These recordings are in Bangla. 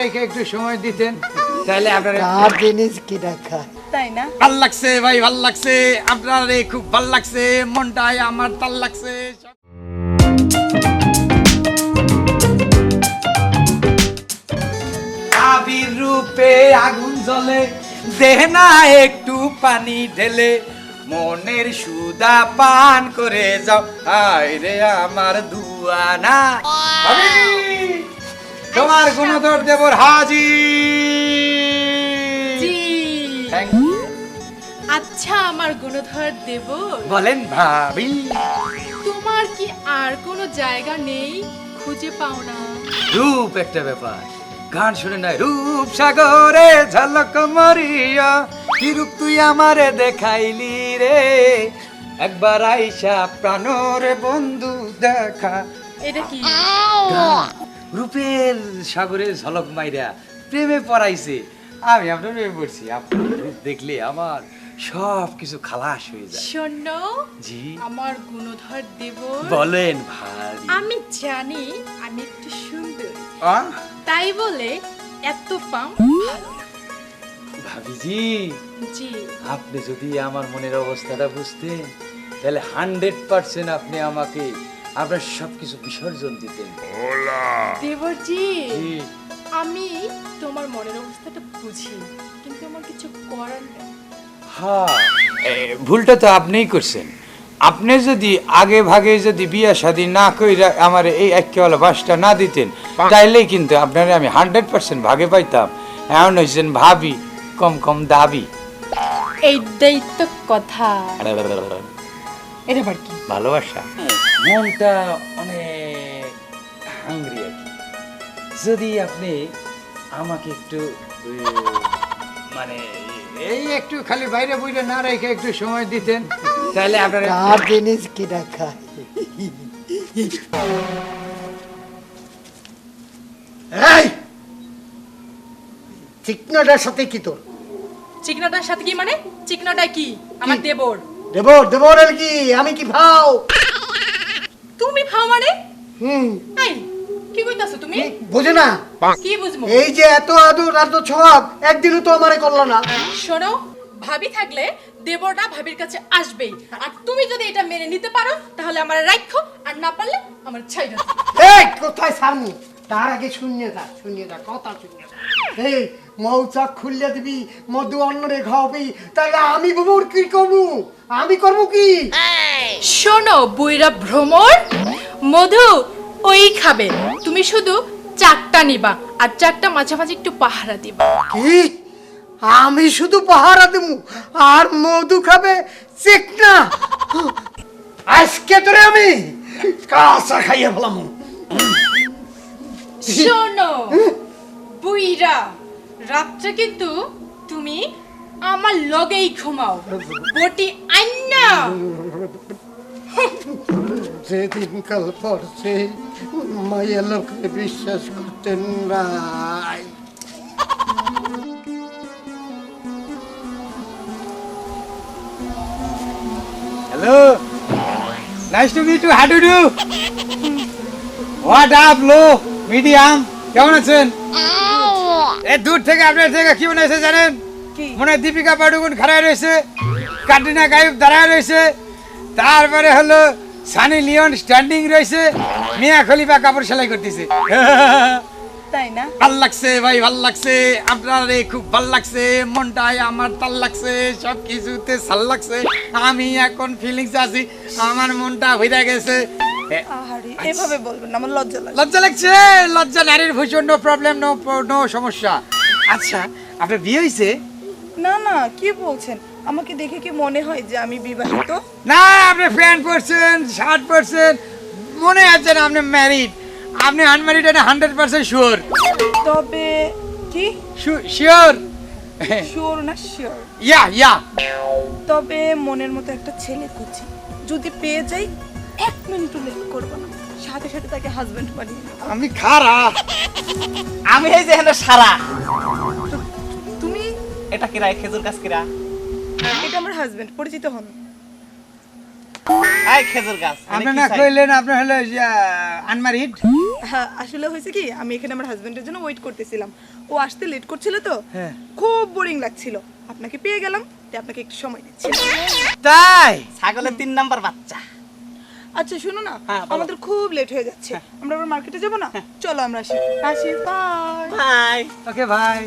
একটু সময় দিতেন তাহলে আপনার জিনিস কি রাখা তাই না? ভালো লাগছে ভাই ভালো লাগছে। আপনার খুব ভালো লাগছে মনটাই আমার তাল লাগছে। আবির রূপে আগুন জ্বলে দেহ না একটু পানি ঢেলে মনের সুদা পান করে যাও। আয় রে আমার দুয়ানা। তোমার গুণধর দেবর হাজি. আচ্ছা আমার গুণধর দেব বলেন ভাবি। তোমার কি আর কোনো জায়গা নেই? খুঁজে পাও না। রূপ একটা ব্যাপার। গান শুনে নাই রূপ সাগরে ঝলক মরিয়া। কি রূপ তুই আমারে দেখাইলি রে? একবার আইসা প্রাণরে বন্ধু দেখা। এটা কি? রূপের সাগরে ঝলক মাইরা প্রেমে পড়াইছে। আমি আপনার প্রেমে পড়ছি। আপনার রূপ দেখলে আমার সব কিছু খালাস হয়ে যায়। শোনো জি। আমার গুণধর দেব। বলেন ভাই। আমি জানি আমি একটু সুন্দর। তাই বলে এত পাম ভাবিজি জি। আপনি যদি আমার মনের অবস্থাটা বুঝতেন তাহলে হান্ড্রেড পার্সেন্ট আপনি আমাকে আপনার সবকিছু বিসর্জন দিতেন দেবরজি আমি তোমার মনের অবস্থাটা বুঝি কিন্তু আমার কিছু করার নেই। হ্যাঁ। ভুলটা তো আপনিই করছেন। আপনি যদি আগে ভাগে যদি বিয়া শাদী না কইরা আমার এই একেওয়ালা বাসটা না দিতেন তাইলেই কিন্তু আপনারা আমি হান্ড্রেড পার্সেন্ট ভাগে পাইতাম। এমন হয়েছেন ভাবি কম কম দাবি। এইটাই তো কথা। এটা আবার কি? ভালোবাসা। মনটা অনেক হাঙ্গরি আর কি। যদি আপনি আমাকে একটু মানে এই একটু খালি বাইরে বইরে না রেখে একটু সময় দিতেন তাহলে আপনার জিনিস কি রাখা এই! চিকনাটার সাথে কি তোর? চিকনাটার সাথে কি মানে? চিকনাটা কি? আমার? দেবর। দেবর দেবরের কি? আমি কি ভাও? তুমি ভাও মানে? হুম। এই কি কইতাছো তুমি? বোঝে না। কি বুঝব? এই যে এত আদর এত ছোঁয়াব একদিনও তো আমারে করল না। শোনো ভাবি থাকলে দেবরটা ভাবির কাছে আসবেই। আর তুমি যদি এটা মেনে নিতে পারো তাহলে আমার রাখো আর না পারলে আমার ছাইরা। দাও। এই কোথায় সামনে তার আগে শূন্য যা শূন্য যা কথা শূন্য যা। এই মৌচাক খুললে দিবি মধু অন্যরে খাওয়াবি তাহলে আমি বুবুর কি করব? আমি করব কি? শোনো বইরা ভ্রমণ মধু ওই খাবে। তুমি শুধু চারটা নিবা আর চারটা মাঝে মাঝে একটু পাহারা দিবা। কি? আমি শুধু পাহারা দেবো আর মধু খাবে চিকনা? আজকে তোরে আমি কাঁচা খাইয়ে ফেলাম। শোনো বুইরা রাত্রে কিন্তু তুমি আমার লগেই ঘুমাও। বটি আন্না যেদিন কাল পড়ছে মায়ের লোকে বিশ্বাস করতেন নাই hello nice to meet you how do do what up low medium কেমন আছেন? এ দূর থেকে আপনার থেকে কি মনে হয়েছে জানেন? মনে হয় দীপিকা পাডুকোন খাড়ায় রয়েছে কাটরিনা কাইফ দাঁড়ায় রয়েছে তারপরে হলো সানি লিওন স্ট্যান্ডিং রয়েছে মিয়া খলিফা কাপড় সেলাই করতেছে। তাই না? ভালো লাগছে ভাই ভালো লাগছে। আপনার খুব ভালো লাগছে মনটাই আমার তাল লাগছে সব কিছুতে ভালো লাগছে। আমি এখন ফিলিংস আছি আমার মনটা হইয়া গেছে। আহারে এভাবে বলবেন না আমার লজ্জা লাগে লজ্জা লাগছে লজ্জা নারীর ভূষণ নো প্রবলেম নো নো সমস্যা। আচ্ছা আপনার বিয়ে হয়েছে না না কি বলছেন? আমাকে দেখে কি মনে হয় যে আমি বিবাহিত? না আপনি প্যান্ট পরছেন শার্ট পরছেন মনে আছে না আপনি ম্যারিড আপনি আনম্যারিড এটা হান্ড্রেড পার্সেন্ট শিওর তবে কি? শিওর শিওর না শিওর ইয়া ইয়া তবে মনের মতো একটা ছেলে খুঁজছি। যদি পেয়ে যাই এক মিনিটও লেট করব না। সাথে সাথে তাকে হাজবেন্ড বানিয়ে। আমি খারাপ আমি এই যে এখানে সারা। তুমি? এটা কিরা এই খেজুর গাছ কিরা এটা আমার হাজবেন্ড পরিচিত হন। এই খেজুর গাছ এনে আপনি কি না চাই? কইলেন আপনি হলো আনমারিড হ্যাঁ, আসলে হয়েছে কি আমি এখানে আমার হাজবেন্ডের জন্য ওয়েট করতেছিলাম। ও আসতে লেট করছিল তো হ্যাঁ। খুব বোরিং লাগছিল। আপনাকে পেয়ে গেলাম তাই আপনাকে একটু সময় দিচ্ছি। তাই? ছাগলের তিন নাম্বার বাচ্চা। আচ্ছা শুনো না হ্যাঁ। হ্যাঁ। আমাদের খুব লেট হয়ে যাচ্ছে। আমরা আবার মার্কেটে যাব না? চলো আমরা আসি। আসি বাই ভাই ওকে ভাই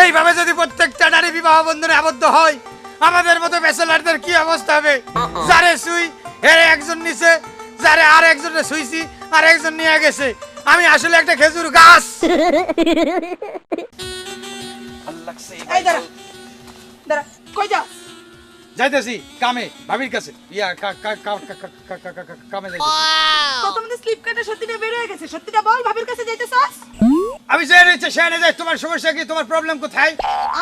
এইভাবে যদি প্রত্যেকটা নারী বিবাহ বন্ধনে আবদ্ধ হয় আমাদের মতো ব্যাচেলারদের কি অবস্থা হবে? যারে সুই এর একজন নিছে যারে আর একজনে সুইছি আর একজন নিয়ে গেছে। আমি আসলে একটা খেজুর গাছ। এই দাঁড়া দাঁড়া কই যা যাইতেছি কামে ভাবির কাছে। ইয়া কামে যাইতেছি। স্লিপ বের হয়ে গেছে। সত্যিটা বল ভাবির কাছে যাইতেছস? আমি যাই তোমার সমস্যা কি? তোমার প্রবলেম কোথায়?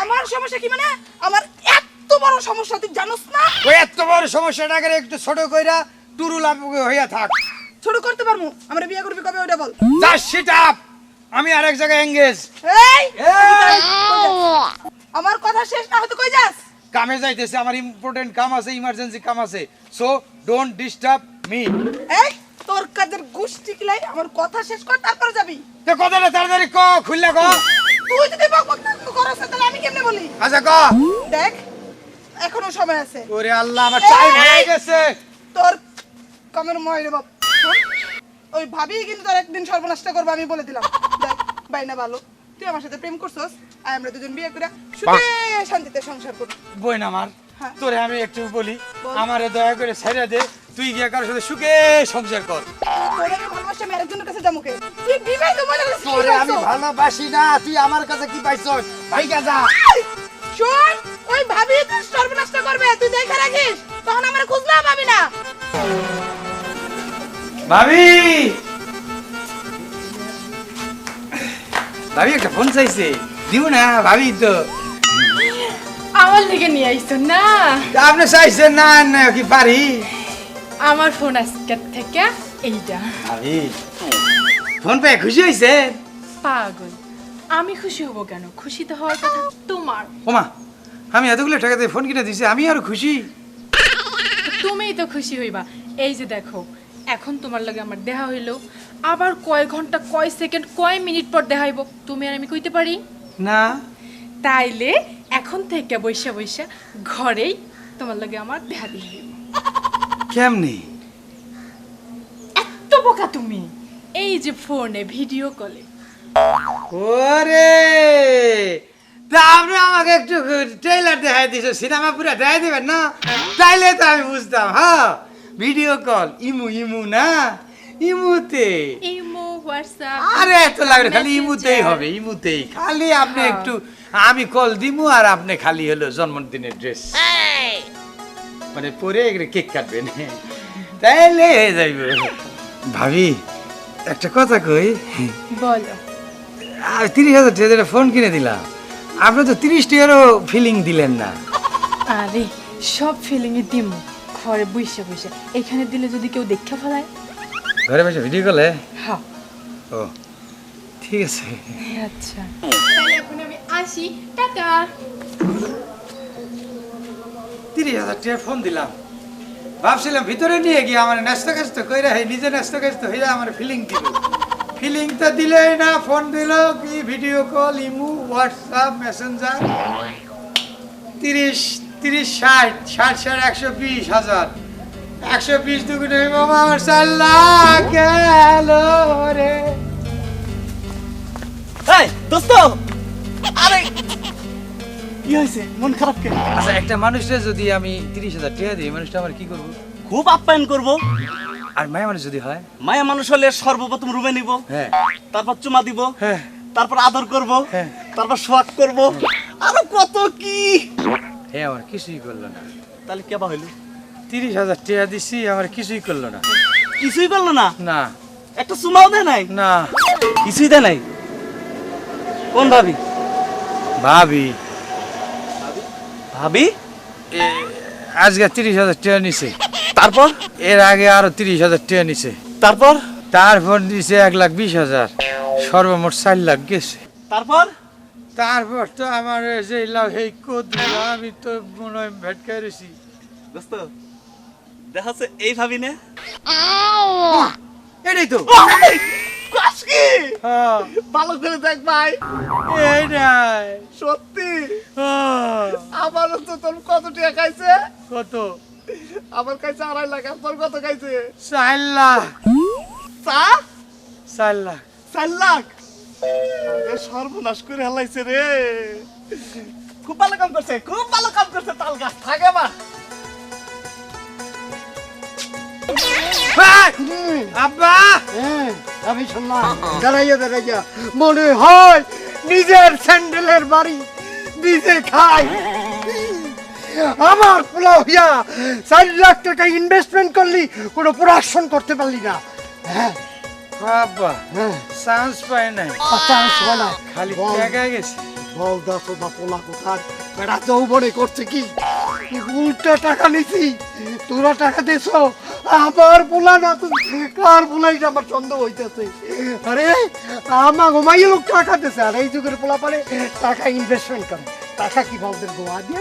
আমার সমস্যা কি মানে? আমার এত বড় সমস্যা তুই জানোস না? ওই এত বড় সমস্যাটাকে একটু ছোট কইরা টুরু লাভ হইয়া থাক। ছোট করতে পারমু আমরা বিয়ে করবি কবে ওটা বল। যা শিট আপ আমি আরেক জায়গায় এঙ্গেজ এই! আমার কথা শেষ না হতে কই যাস? কামে যাইতেছে আমার ইম্পর্টেন্ট কাম আছে ইমার্জেন্সি কাম আছে। সো ডোন্ট ডিস্টার্ব মি এই তোর কাজের গোষ্ঠী কিলাই আমার কথা শেষ কর তারপরে যাবি। তো কথাটা তাড়াতাড়ি ক খুললে ক। তুই যদি বক বক না করাস তাহলে আমি কেমনে বলি? আচ্ছা ক। দেখ এখনও সময় আছে। ওরে আল্লাহ আমার টাইম হয়ে গেছে। তোর কামের ময় রে বাপ ওই ভাবি কিন্তু তোর একদিন সর্বনাশটা করব আমি বলে দিলাম। দেখ বাইনা ভালো। তুই আমার সাথে প্রেম করছস? আমরা দুজন বিয়ে করে সুখে শান্তিতে সংসার আমার হ্যাঁ। তোরে আমি একটু বলি আমারে দয়া করে ছেড়ে দে তুই গিয়ে কারোর সাথে সুখে সংসার কর। তোর আমি ভালোবাসা তুই না তুই আমার কাছে কি পাইছ ভাই যা। শোন ওই ভাবি তোর সর্বনাশটা করবে তুই দেখে রাখিস তখন আমার খুঁজলাম ভাবি না। ভাবি! ভাবি একটা ফোন চাইছে। দিব না ভাবি তো। আমার লেগে নিয়ে আইছো না। আপনি চাইছেন না না কি পারি? আমার ফোন আজকের থেকে এইটা। ভাবি ফোন পেয়ে খুশি হয়েছে পাগল আমি খুশি হব কেন? খুশি তো হওয়ার কথা তোমার। ওমা আমি এতগুলো টাকাতে ফোন কিনে দিছি আমি আরও খুশি। তুমিই তো খুশি হইবা। এই যে দেখো এখন তোমার লগে আমার দেখা হইল। আবার কয় ঘণ্টা কয় সেকেন্ড কয় মিনিট পর দেখা হইব তুমি আর আমি কইতে পারি? না। তাইলে এখন থেকে বৈশা বৈশা ঘরেই তোমার লগে আমার দেখা দিয়ে কেমনি? এত বোকা তুমি। এই যে ফোনে ভিডিও কলে। ওরে! তা আপনি আমাকে একটু ট্রেলার দেখাই দিছো সিনেমা পুরো দেখাই দিবেন না? তাইলে তো আমি বুঝতাম হ্যাঁ? ভিডিও কল ইমু ইমু না? ইমুতে। ইমো হোয়াটসঅ্যাপ আরে এত লাগবে খালি ইমুতেই হবে ইমুতেই। খালি আপনি হ্যাঁ। একটু আমি কল দিমু আর আপনি খালি হলো জন্মদিনের ড্রেস। মানে পরে কেক কাটবেন। তাইলে হয়ে যাইবে। ভাবি একটা কথা কই? বলো। আর তিরিশ হাজার টাকা ফোন কিনে দিলাম। আপনি তো তিরিশ টাকারও ফিলিং দিলেন না। আরে সব ফিলিংয়ে দিম। ঘরে বইসে বসে। এখানে দিলে যদি কেউ দেখে ফেলায়? ঘরে বসে ভিডিও কলে হ্যাঁ। ও ঠিক আছে। আচ্ছা। তাহলে এখন আমি আসি টাটা। তিরিশ হাজার টাকা ফোন দিলাম। ভাবছিলাম ভিতরে নিয়ে গিয়ে আমার ন্যস্ত কাস্ত কইরা হে নিজে ন্যস্ত কাস্ত হইরা আমার ফিলিং দিল। ফিলিং তো দিলেই না ফোন দিল কি video call imo WhatsApp Messenger তিরিশ তিরিশ ষাট ষাট ষাট একশো বিশ হাজার। একশো বিশ দুগুণে বাবা আমার সাল্লাহ গেল রে। এই দোস্ত! আরে! কি হয়েছে মন খারাপ কেন? আচ্ছা একটা মানুষের যদি আমি তিরিশ হাজার টাকা দিই মানুষটা আমার কি করব? খুব আপ্যায়ন করব। আর মায়া মানুষ যদি হয়? মায়া মানুষ হলে সর্বপ্রথম রুমে নিব হ্যাঁ। তারপর চুমা দিব হ্যাঁ। তারপর আদর করব হ্যাঁ। তারপর সোয়াগ করব। আরও কত কি? হ্যাঁ আমার কিছুই করল না। তাহলে কেবা হইল? তিরিশ হাজার টাকা দিছি আমার কিছুই করল না। কিছুই করল না? না। একটা চুমাও দেয় নাই? না। কিছুই দেয় নাই? কোন ভাবি? ভাবি। ভাবি? আজকে তিরিশ হাজার টাকা নিছে। তারপর? এর আগে আরও তিরিশ হাজার টাকা নিছে। তারপর? তারপর দিছে এক লাখ বিশ হাজার। সর্বমোট চার লাখ গেছে। তারপর? তারপর তো আমার যে লাভ এই কদু আমি তো মনে হয় ভেটকাই রয়েছি দোস্ত দেখা যাচ্ছে এই ভাবি না। এটাই তো। হ্যাঁ, ভালো করে দেখ ভাই। এইটাই সত্যি? হ্যাঁ, আমারও তো তোর কত টাকা খাইছে? কত? আমার কাছে আড়াই লাখ আর তোর কত খাইছে? চার লাখ। চা? চার লাখ। চার লাখ? সর্বনাশ করে হালাইছে রে। খুব ভালো কাম করছে খুব ভালো কাম করছে তাল গাছ থাকে বা আব্বা! হ্যাঁ, আমি শুনলাম। দাঁড়াইয়া দাঁড়াইয়া। মনে হয় নিজের স্যান্ডেলের বাড়ি নিজে খাই আমার পোলা হইয়া চার লাখ টাকা ইনভেস্টমেন্ট করলি কোনো প্রোডাকশন করতে পারলি না। হ্যাঁ? আব্বা হ্যাঁ। চান্স পাই নাই। চান্স বানা খালি গেছে। বল দাস বা পোলা কোথায়? বেড়া যৌবনে করছে কি? উল্টা টাকা নিছি তোরা টাকা দিছ আমার পোলা না, তো কার পোলাই আমার সন্দেহ হইতেছে। আরে, আমা ঘুমাইয়ে লোক টাকা দিছে আর এই যুগের পোলা পারে টাকা ইনভেস্টমেন্ট করে। টাকা কি বলদের গোয়া দিয়ে।